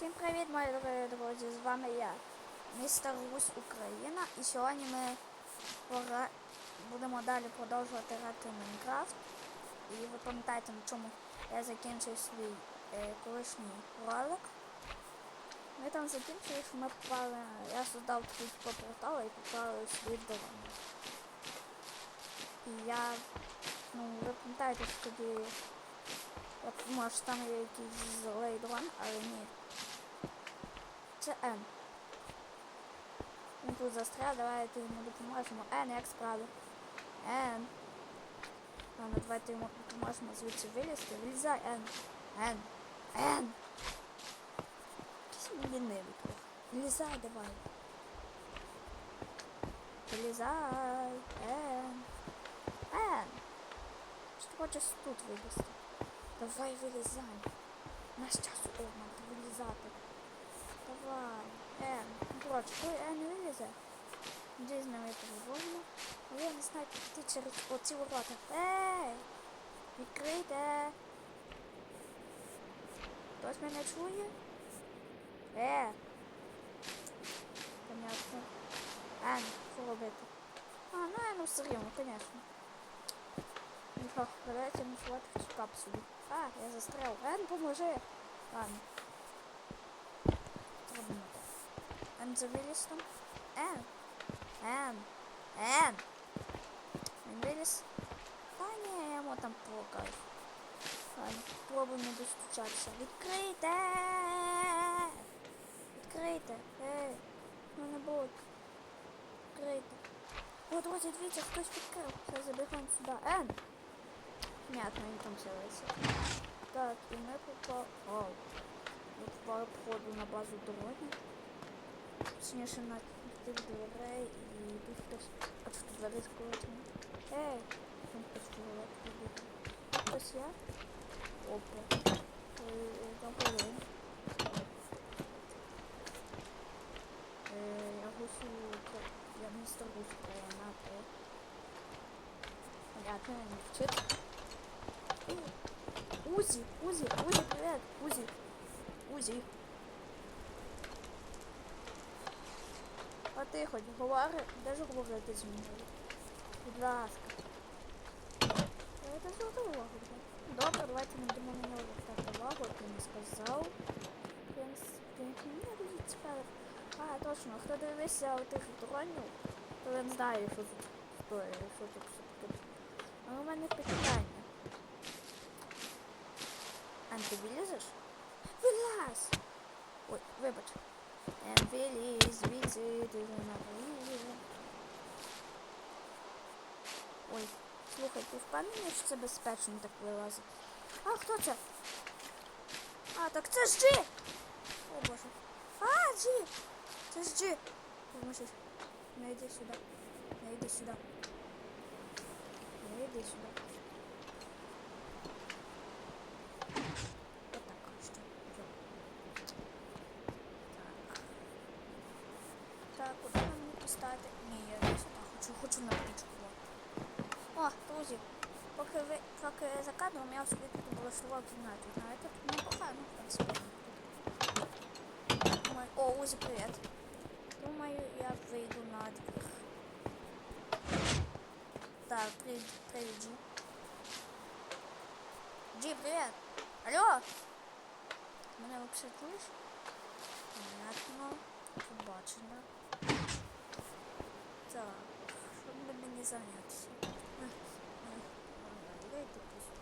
Всім привіт, мої дорогі друзі! З вами я, містер Русь Україна. І сьогодні ми пора- будемо далі продовжувати грати в Майнкрафт. І ви пам'ятаєте, на чому я закінчив свій е, колишній ролик. Ми там закінчили, що ми попали. Я создав такий типу портал і попали у світ дороги. І я. Ну, ви пам'ятаєте, що тоді. Я думав, що там є якийсь злий дрон, але ні. Це Н. Він тут застряв, давайте йому допоможемо. Н, як справи? Н. Ладно, давайте йому допоможемо звідси вилізти. Вилізай, Н. Н. Н. Якийсь лінивий трохи. Вилізай, давай. Вилізай. Н. Н. Що ти хочеш тут вилізти? Давай вилізай. Наш час обман, вилізати. Ен, ну, коротше, той Ен вилізе. Де з нами поговоримо? Але я не знаю, як йти через оці ворота. Ей! Відкрийте! Хтось мене чує? Е! Понятно. Ен, що робити? А, ну Ену все рівно. Ну що, давайте цю капсулу. А, я застрял. Ен, поможи. Ладно. Зробимо так. Ен завиліз там. Ен. Ен. Ен. Він виліз. Та ні, я там покажу. Пробуємо достучатися. Відкрийте! Відкрийте. Ей. Ну не будь. Відкрийте. О, друзі, дивіться, хтось відкрив. Все, забігаємо сюди. Ен! Понятно, він там селиться. Так, і ми попали. О, ми попали походу на базу дороги. Точніше на тих дверей і тут хтось. А тут двері скоротні. Ей! Там хтось туалет побіг. Хтось я? Опа. Ой, ой, Там хвилин. Е, Я гусю, я містер гусю, я на те. Понятно, не вчить. Узи, Узи, Узи, привет, Узи, Узи. А ти хоч говори, де ж говорити зі мною? Будь ласка. Я це увагу. Добре, давайте не будемо на нього звертати увагу, як він сказав. Мені дуже цікаво. А, точно, хто дивився у тих дронів, то він знає, що тут стоїть, що тут все таке. А у мене питання. Ан, ти вилізеш? Вилазь! Ой, вибач. Ен, вилізь, звідси, не вилізеш. Ой, слухай, ти впевнений, що це безпечно так вилазить? А, хто це? А, так це ж Джі! О боже. А, Джі! Це ж Джі! Поможи. Не йди сюди. Не йди сюди. Не йди сюди. Отак, що. Йо. Так. Так, куди поставити? Ні, я сюди хочу, хочу на птичку. О, друзі, поки ви поки за кадром я собі тут облаштував кімнату, знаєте, непогано, в принципі. Думаю, о, Узі, привіт. Думаю, я вийду на двір. Так, привіт, привіт, Джі. Джі, привіт. Алло! Мене взагалі чуєш? Понятно. Побачення. Tamam. Şimdi ben ne zannediyorsun? Heh. Heh. Onları da yapıyorsun.